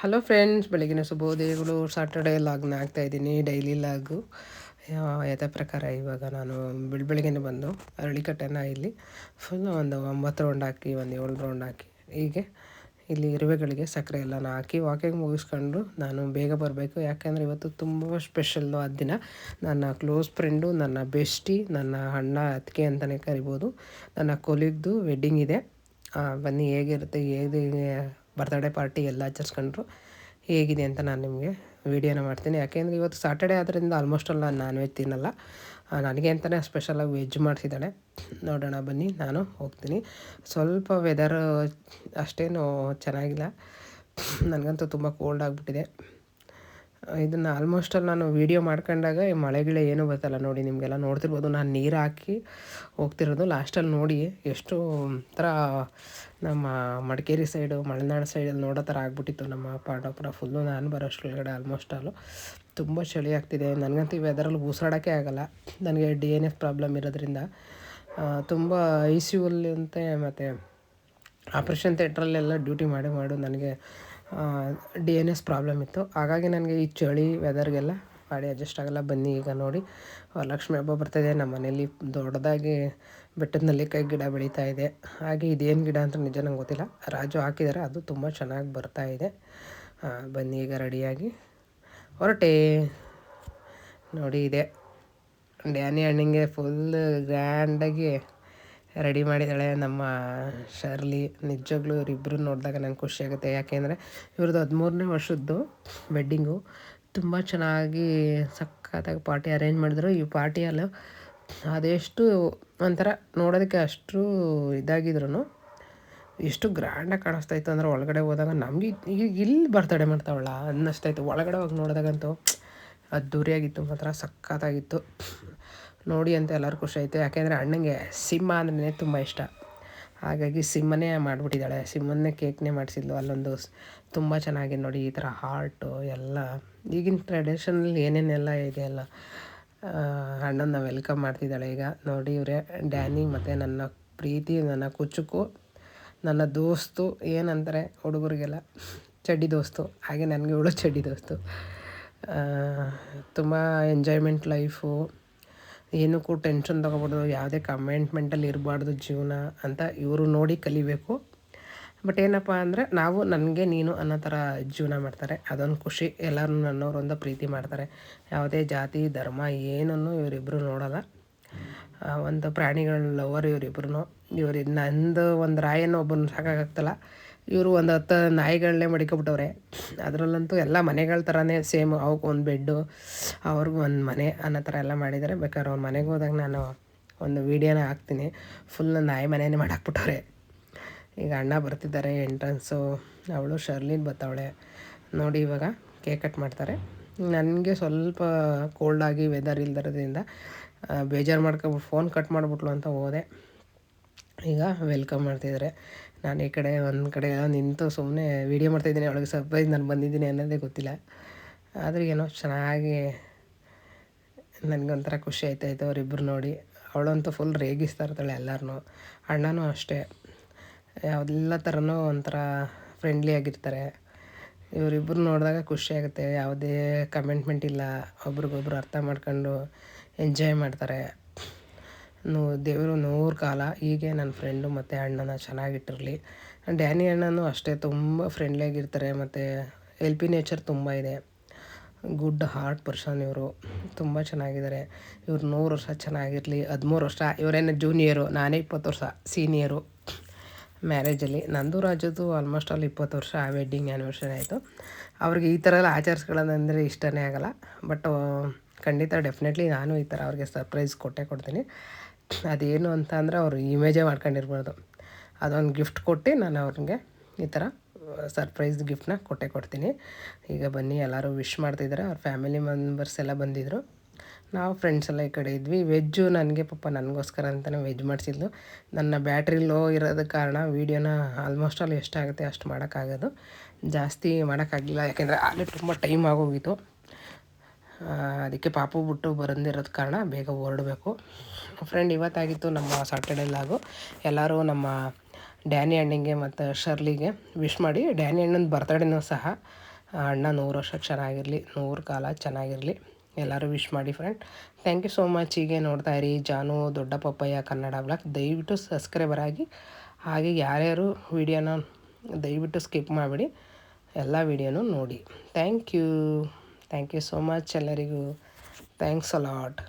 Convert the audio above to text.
Hello friends ಬೆಳಗಿನ ಶುಭೋದಯಗಳು. Saturday ಲಾಗ್ನ ಹಾಕ್ತಾಯಿದ್ದೀನಿ daily ಲಾಗು. ಯಥಾ ಪ್ರಕಾರ ಇವಾಗ ನಾನು ಬೆಳ ಬೆಳಗ್ಗೆನೆ ಬಂದು ಅರಳಿಕಟ್ಟೆನ ಇಲ್ಲಿ ಫುಲ್ ಒಂದು ಒಂಬತ್ತು ರೌಂಡ್ ಹಾಕಿ, ಒಂದು ಏಳು ರೌಂಡ್ ಹಾಕಿ, ಹೀಗೆ ಇಲ್ಲಿ ಇರುವೆಗಳಿಗೆ ಸಕ್ಕರೆ ಎಲ್ಲನ ಹಾಕಿ ವಾಕಿಂಗ್ ಮುಗಿಸ್ಕೊಂಡು ನಾನು ಬೇಗ ಬರಬೇಕು. ಯಾಕೆಂದರೆ ಇವತ್ತು ತುಂಬ ಸ್ಪೆಷಲ್ಲು ಆ ದಿನ. ನನ್ನ ಕ್ಲೋಸ್ ಫ್ರೆಂಡು ನನ್ನ ಬೆಸ್ಟಿ ನನ್ನ ಅಣ್ಣ, ಅತ್ತಿಗೆ ಅಂತಲೇ ಕರಿಬೋದು. ನನ್ನ ಕೊಲಿಗ್ದು ವೆಡ್ಡಿಂಗ್ ಇದೆ. ಬನ್ನಿ, ಹೇಗಿರುತ್ತೆ, ಹೇಗೆ ಬರ್ತ್ಡೇ ಪಾರ್ಟಿ ಎಲ್ಲ ಆಚರಿಸ್ಕೊಂಡ್ರು. ಹೇಗಿದೆ ಅಂತ ನಾನು ನಿಮಗೆ ವೀಡಿಯೋನ ಮಾಡ್ತೀನಿ. ಯಾಕೆಂದರೆ ಇವತ್ತು ಸಾಟರ್ಡೇ ಆದ್ದರಿಂದ ಆಲ್ಮೋಸ್ಟ್ ಅಲ್ಲ ನಾನ್ ವೆಜ್ ತಿನ್ನಲ್ಲ. ನನಗೆ ಅಂತಲೇ ಸ್ಪೆಷಲಾಗಿ ವೆಜ್ ಮಾಡಿಸಿದ್ದಾಳೆ. ನೋಡೋಣ, ಬನ್ನಿ, ನಾನು ಹೋಗ್ತೀನಿ. ಸ್ವಲ್ಪ ವೆದರ್ ಅಷ್ಟೇನು ಚೆನ್ನಾಗಿಲ್ಲ. ನನಗಂತೂ ತುಂಬ ಕೋಲ್ಡ್ ಆಗಿಬಿಟ್ಟಿದೆ. ಇದನ್ನು ಆಲ್ಮೋಸ್ಟ್ ಅಲ್ಲಿ ನಾನು ವೀಡಿಯೋ ಮಾಡ್ಕೊಂಡಾಗ ಈ ಮಳೆಗಿಳೆ ಏನೂ ಬರ್ತಲ್ಲ ನೋಡಿ, ನಿಮಗೆಲ್ಲ ನೋಡ್ತಿರ್ಬೋದು. ನಾನು ನೀರು ಹಾಕಿ ಹೋಗ್ತಿರೋದು ಲಾಸ್ಟಲ್ಲಿ ನೋಡಿ ಎಷ್ಟು ಒಂಥರ ನಮ್ಮ ಮಡಿಕೇರಿ ಸೈಡು ಮಲೆನಾಡು ಸೈಡಲ್ಲಿ ನೋಡೋ ಥರ ಆಗಿಬಿಟ್ಟಿತ್ತು ನಮ್ಮ ಪಾಂಡವಪುರ ಫುಲ್ಲು ನಾನು ಬರೋಷ್ಟ್ರೊಳಗಡೆ ಆಲ್ಮೋಸ್ಟ್ ಆಲು ತುಂಬ ಚಳಿ ಆಗ್ತಿದೆ. ನನಗಂತೂ ವೆದರಲ್ಲಿ ಉಸಿರಾಡೋಕ್ಕೆ ಆಗಲ್ಲ. ನನಗೆ ಡಿ ಎನ್ ಎಫ್ ಪ್ರಾಬ್ಲಮ್ ಇರೋದ್ರಿಂದ ತುಂಬ ಐ ಸಿ ಯುಲ್ಲಿ ಅಂತೆ ಮತ್ತು ಆಪ್ರೇಷನ್ ಥಿಯೇಟ್ರಲ್ಲೆಲ್ಲ ಡ್ಯೂಟಿ ಮಾಡಿ, ಮಾಡು ನನಗೆ ಡಿ ಎನ್ ಎಸ್ ಪ್ರಾಬ್ಲಮ್ ಇತ್ತು. ಹಾಗಾಗಿ ನನಗೆ ಈ ಚಳಿ ವೆದರ್ಗೆಲ್ಲ ಬಾಡಿ ಅಡ್ಜಸ್ಟ್ ಆಗಲ್ಲ. ಬನ್ನಿ ಈಗ ನೋಡಿ. ವರಲಕ್ಷ್ಮಿ ಹಬ್ಬ ಬರ್ತಾಯಿದೆ ನಮ್ಮ ಮನೇಲಿ ದೊಡ್ಡದಾಗಿ ಬೆಟ್ಟದ ನೆಲ್ಲಿಕಾಯಿ ಗಿಡ ಬೆಳೀತಾ ಇದೆ. ಹಾಗೆ ಇದೇನು ಗಿಡ ಅಂತ ನಿಜ ನಂಗೆ ಗೊತ್ತಿಲ್ಲ. ರಾಜು ಹಾಕಿದ್ದಾರೆ ಅದು ತುಂಬ ಚೆನ್ನಾಗಿ ಬರ್ತಾ ಇದೆ. ಬನ್ನಿ ಈಗ ರೆಡಿಯಾಗಿ ಹೊರಟೆ. ನೋಡಿ ಇದೆ. ಡ್ಯಾನಿ ಹಣ್ಣಿಗೆ ಫುಲ್ ಗ್ರ್ಯಾಂಡಾಗಿ ರೆಡಿ ಮಾಡಿದ್ದಾಳೆ ನಮ್ಮ ಶರ್ಲಿ. ನಿಜವಾಗ್ಲೂ ಇವರಿಬ್ಬರು ನೋಡಿದಾಗ ನಂಗೆ ಖುಷಿಯಾಗುತ್ತೆ ಯಾಕೆಂದರೆ ಇವ್ರದ್ದು ಹದಿಮೂರನೇ ವರ್ಷದ್ದು ವೆಡ್ಡಿಂಗು ತುಂಬ ಚೆನ್ನಾಗಿ ಸಖತ್ತಾಗಿ ಪಾರ್ಟಿ ಅರೇಂಜ್ ಮಾಡಿದ್ರು. ಈ ಪಾರ್ಟಿಯಲ್ಲೂ ಅದೆಷ್ಟು ಒಂಥರ ನೋಡೋದಕ್ಕೆ ಅಷ್ಟು ಇದಾಗಿದ್ರು ಎಷ್ಟು ಗ್ರ್ಯಾಂಡಾಗಿ ಕಾಣಿಸ್ತಾ ಇತ್ತು. ಅಂದರೆ ಒಳಗಡೆ ಹೋದಾಗ ನಮಗೆ ಈಗ ಇಲ್ಲಿ ಬರ್ತಡೆ ಮಾಡ್ತಾವಳ ಅನ್ನಿಸ್ತಾಯಿತ್ತು ಒಳಗಡೆ ಹೋಗಿ ನೋಡಿದಾಗಂತೂ ಅದ್ದೂರಿಯಾಗಿತ್ತು ಮಾತ್ರ, ಸಖತ್ತಾಗಿತ್ತು. ನೋಡಿ ಅಂತ ಎಲ್ಲರೂ ಖುಷಿ ಯಾಕೆಂದರೆ ಅಣ್ಣಂಗೆ ಸಿಂಹ ಅಂದ್ರೆ ತುಂಬ ಇಷ್ಟ. ಹಾಗಾಗಿ ಸಿಂಹನೇ ಮಾಡಿಬಿಟ್ಟಿದ್ದಾಳೆ. ಸಿಂಹನ್ನೇ ಕೇಕ್ನೇ ಮಾಡಿಸಿದ್ಲು. ಅಲ್ಲೊಂದು ತುಂಬ ಚೆನ್ನಾಗಿ ನೋಡಿ, ಈ ಥರ ಹಾರ್ಟು ಎಲ್ಲ. ಈಗಿನ ಟ್ರೆಡಿಷನಲ್ಲಿ ಏನೇನೆಲ್ಲ ಇದೆ ಎಲ್ಲ ಅಣ್ಣನ ವೆಲ್ಕಮ್ ಮಾಡ್ತಿದ್ದಾಳೆ ಈಗ. ನೋಡಿ ಇವರೇ, ಡ್ಯಾನಿ ಮತ್ತು ನನ್ನ ಪ್ರೀತಿ, ನನ್ನ ಕುಚುಕು, ನನ್ನ ದೋಸ್ತು, ಏನಂತಾರೆ ಹುಡುಗರಿಗೆಲ್ಲ? ಚಡ್ಡಿ ದೋಸ್ತು. ಹಾಗೆ ನನಗೆ ಇವಳು ಚಡ್ಡಿ ದೋಸ್ತು. ತುಂಬ ಎಂಜಾಯ್ಮೆಂಟ್ ಲೈಫು ಏನಕ್ಕೂ ಟೆನ್ಷನ್ ತೊಗೋಬಾರ್ದು, ಯಾವುದೇ ಕಮೆಂಟ್ಮೆಂಟಲ್ಲಿ ಇರಬಾರ್ದು ಜೀವನ ಅಂತ ಇವರು ನೋಡಿ ಕಲಿಬೇಕು. ಬಟ್ ಏನಪ್ಪ ಅಂದರೆ ನಾವು ನನಗೆ ನೀನು ಅನ್ನೋ ಥರ ಜೀವನ ಮಾಡ್ತಾರೆ. ಅದೊಂದು ಖುಷಿ. ಎಲ್ಲರೂ ನನ್ನವರು ಅಂತ ಪ್ರೀತಿ ಮಾಡ್ತಾರೆ. ಯಾವುದೇ ಜಾತಿ, ಧರ್ಮ, ಏನನ್ನು ಇವರಿಬ್ಬರು ನೋಡೋಲ್ಲ. ಒಂದು ಪ್ರಾಣಿಗಳ ಲವರ್ ಇವರಿಬ್ಬರು ಇವ್ರು ನಂದು ಒಂದು ರಾಯನ್ನು ಒಬ್ಬನ ಸಾಕಾಗ್ತಲ್ಲ ಇವರು ಒಂದು ಹತ್ತು ನಾಯಿಗಳನ್ನೇ ಮಡಿಕೊಬಿಟ್ಟವ್ರೆ. ಅದರಲ್ಲಂತೂ ಎಲ್ಲ ಮನೆಗಳ ಥರನೇ ಸೇಮ್ ಅವಕ್ಕೆ ಒಂದು ಬೆಡ್ಡು, ಅವ್ರಿಗೂ ಒಂದು ಮನೆ ಅನ್ನೋ ಥರ ಎಲ್ಲ ಮಾಡಿದ್ದಾರೆ ಬೇಕಾದ್ರೆ ಅವ್ರ ಮನೆಗೆ ಹೋದಾಗ ನಾನು ಒಂದು ವೀಡಿಯೋನ ಹಾಕ್ತೀನಿ. ಫುಲ್ ನಾಯಿ ಮನೆಯೇ ಮಾಡಾಕ್ಬಿಟ್ಟವ್ರೆ. ಈಗ ಅಣ್ಣ ಬರ್ತಿದ್ದಾರೆ ಎಂಟ್ರೆನ್ಸು. ಅವಳು ಶರ್ಲಿನ್ ಬರ್ತಾವಳೆ ನೋಡಿ ಇವಾಗ ಕೇಕ್ ಕಟ್ ಮಾಡ್ತಾರೆ. ನನಗೆ ಸ್ವಲ್ಪ ಕೋಲ್ಡಾಗಿ ವೆದರ್ ಇಲ್ದಿರೋದ್ರಿಂದ ಬೇಜಾರು ಮಾಡ್ಕೊಬಿಟ್ಟು ಫೋನ್ ಕಟ್ ಮಾಡಿಬಿಟ್ಲು ಅಂತ ಹೋದೆ. ಈಗ ವೆಲ್ಕಮ್ ಮಾಡ್ತಿದ್ದಾರೆ ನಾನು ಈ ಕಡೆ, ಒಂದು ಕಡೆ ಎಲ್ಲ ನಿಂತು ಸುಮ್ಮನೆ ವೀಡಿಯೋ ಮಾಡ್ತಾಯಿದ್ದೀನಿ ಅವಳಿಗೆ ಸರ್ಪ್ರೈಸ್ ನಾನು ಬಂದಿದ್ದೀನಿ ಅನ್ನೋದೇ ಗೊತ್ತಿಲ್ಲ. ಆದರೂ ಏನೋ ಚೆನ್ನಾಗಿ ನನಗೊಂಥರ ಖುಷಿ ಆಯ್ತಾಯಿತ್ತು ಅವರಿಬ್ಬರು ನೋಡಿ. ಅವಳಂತೂ ಫುಲ್ ರೇಗಿಸ್ತಾ ಇರ್ತಾಳೆ ಎಲ್ಲರನ್ನೂ ಅಣ್ಣನೂ ಅಷ್ಟೇ. ಯಾವುದೆಲ್ಲ ಥರನೂ ಒಂಥರ ಫ್ರೆಂಡ್ಲಿ ಆಗಿರ್ತಾರೆ. ಇವರಿಬ್ಬರು ನೋಡಿದಾಗ ಖುಷಿ ಆಗುತ್ತೆ. ಯಾವುದೇ ಕಮೆಂಟ್ಮೆಂಟ್ ಇಲ್ಲ. ಒಬ್ರಿಗೊಬ್ರು ಅರ್ಥ ಮಾಡ್ಕೊಂಡು ಎಂಜಾಯ್ ಮಾಡ್ತಾರೆ. ನೂ, ದೇವರು ನೂರು ಕಾಲ ಹೀಗೆ ನನ್ನ ಫ್ರೆಂಡು ಮತ್ತು ಅಣ್ಣನ ಚೆನ್ನಾಗಿಟ್ಟಿರಲಿ. ಡ್ಯಾನಿ ಅಣ್ಣನೂ ಅಷ್ಟೇ ತುಂಬ ಫ್ರೆಂಡ್ಲಿಯಾಗಿರ್ತಾರೆ ಮತ್ತು ಎಲ್ ಪಿ ನೇಚರ್ ತುಂಬ ಇದೆ. ಗುಡ್ ಹಾರ್ಟ್ ಪರ್ಸನ್ ಇವರು. ತುಂಬ ಚೆನ್ನಾಗಿದ್ದಾರೆ. ಇವ್ರು ನೂರು ವರ್ಷ ಚೆನ್ನಾಗಿರಲಿ, ಹದಿಮೂರು ವರ್ಷ, ಇವರೇನು ಜೂನಿಯರು ನಾನೇ ಇಪ್ಪತ್ತು ವರ್ಷ ಸೀನಿಯರು ಮ್ಯಾರೇಜಲ್ಲಿ ನಂದು ರಾಜದ್ದು ಆಲ್ಮೋಸ್ಟ್ ಆಲ್ ಇಪ್ಪತ್ತು ವರ್ಷ ವೆಡ್ಡಿಂಗ್ ಆ್ಯನಿವರ್ಸರಿ ಆಯಿತು. ಅವ್ರಿಗೆ ಈ ಥರ ಎಲ್ಲ ಆಚರಿಸ್ಕೊಳ್ಳೋದಂದರೆ ಇಷ್ಟನೇ ಆಗಲ್ಲ. ಬಟ್ ಖಂಡಿತ ಡೆಫಿನೆಟ್ಲಿ ನಾನು ಈ ಥರ ಅವ್ರಿಗೆ ಸರ್ಪ್ರೈಸ್ ಕೊಟ್ಟೇ ಕೊಡ್ತೀನಿ. ಅದೇನು ಅಂತ ಅಂದರೆ ಅವರು ಇಮೇಜೇ ಮಾಡ್ಕೊಂಡಿರ್ಬಾರ್ದು ಅದೊಂದು ಗಿಫ್ಟ್ ಕೊಟ್ಟು ನಾನು ಅವ್ರಿಗೆ ಈ ಥರ ಸರ್ಪ್ರೈಸ್ ಗಿಫ್ಟ್ನ ಕೊಟ್ಟೇ ಕೊಡ್ತೀನಿ. ಈಗ ಬನ್ನಿ, ಎಲ್ಲರೂ ವಿಶ್ ಮಾಡ್ತಿದ್ದಾರೆ ಅವ್ರ ಫ್ಯಾಮಿಲಿ ಮೆಂಬರ್ಸ್ ಎಲ್ಲ ಬಂದಿದ್ದರು ನಾವು ಫ್ರೆಂಡ್ಸ್ ಎಲ್ಲ ಈ ಕಡೆ ಇದ್ವಿ. ವೆಜ್ಜು ನನಗೆ ಪಾಪ ನನಗೋಸ್ಕರ ಅಂತಲೇ ವೆಜ್ ಮಾಡಿಸಿದ್ಲು. ನನ್ನ ಬ್ಯಾಟ್ರಿ ಲೋ ಇರೋದ ಕಾರಣ ವೀಡಿಯೋನ ಆಲ್ಮೋಸ್ಟ್ ಆಲ್ ಎಷ್ಟಾಗುತ್ತೆ ಅಷ್ಟು ಮಾಡೋಕ್ಕಾಗೋದು. ಜಾಸ್ತಿ ಮಾಡೋಕ್ಕಾಗಿಲ್ಲ. ಯಾಕೆಂದರೆ ಆಗಲೇ ತುಂಬ ಟೈಮ್ ಆಗೋಗಿತ್ತು. ಅದಕ್ಕೆ ಪಾಪ ಬಿಟ್ಟು ಬರಂದಿರೋದ ಕಾರಣ ಬೇಗ ಹೊರಡಬೇಕು. ಫ್ರೆಂಡ್ ಇವತ್ತಾಗಿತ್ತು ನಮ್ಮ ಸಾಟರ್ಡೇ ಲಾಗು. ಎಲ್ಲರೂ ನಮ್ಮ ಡ್ಯಾನಿ ಅಣ್ಣಿಗೆ ಮತ್ತು ಶರ್ಲಿಗೆ ವಿಶ್ ಮಾಡಿ. ಡ್ಯಾನಿ ಅಣ್ಣನ ಬರ್ತಡೇನೂ ಸಹ ಅಣ್ಣ ನೂರು ವರ್ಷ ಚೆನ್ನಾಗಿರಲಿ, ನೂರು ಕಾಲ ಚೆನ್ನಾಗಿರಲಿ. ಎಲ್ಲರೂ ವಿಶ್ ಮಾಡಿ friend thank you so much ಹೀಗೆ ನೋಡ್ತಾ ಇರಿ. ಜಾನು, ದೊಡ್ಡ ಪಪ್ಪಯ್ಯ, ಕನ್ನಡ ಬ್ಲಾಗ್ ದಯವಿಟ್ಟು ಸಬ್ಸ್ಕ್ರೈಬರ್ ಆಗಿ, ಹಾಗೆ ಯಾರ್ಯಾರು ವಿಡಿಯೋನ ದಯವಿಟ್ಟು ಸ್ಕಿಪ್ ಮಾಡಿಬಿಡಿ. ಎಲ್ಲ ವಿಡಿಯೋನೂ ನೋಡಿ. Thank you thank you so much ಎಲ್ಲರಿಗೂ. Thanks a lot